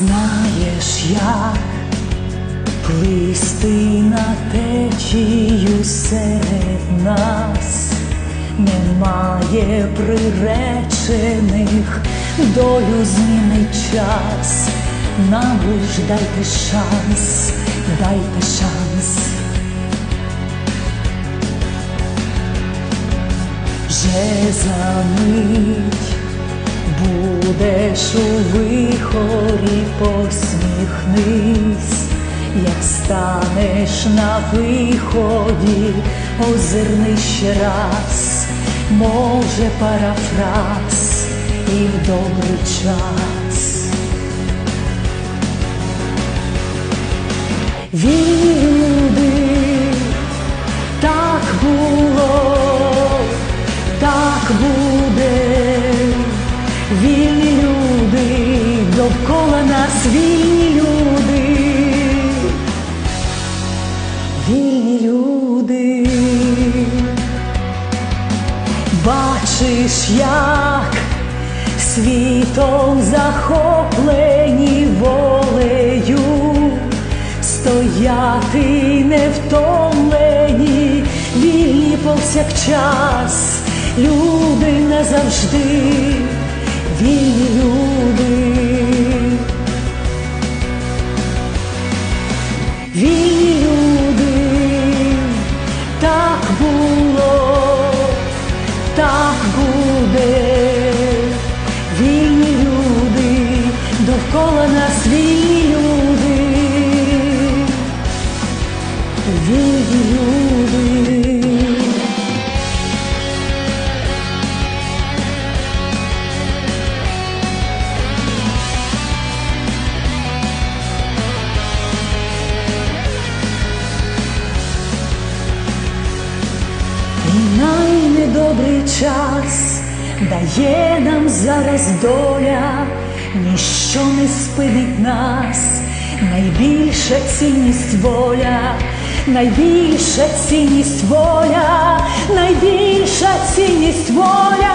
Знаєш, як плисти на течію серед нас, немає приречених, долю змінить час, нам лиш дайте шанс, дайте шанс. Вже за мить будеш у вихорі, посміхнись, як станеш на виході, озирнись ще раз, може парафраз і в добрий час. Вільні бачиш, як світом захоплені волею, стояти невтомлені, вільні повсякчас, люди назавжди, вільні люди. Довкола нас вільні люди, вільні люди. І час дає нам зараз доля, ніщо не спинить нас, найбільша цінність воля, найбільша цінність воля, найбільша цінність воля.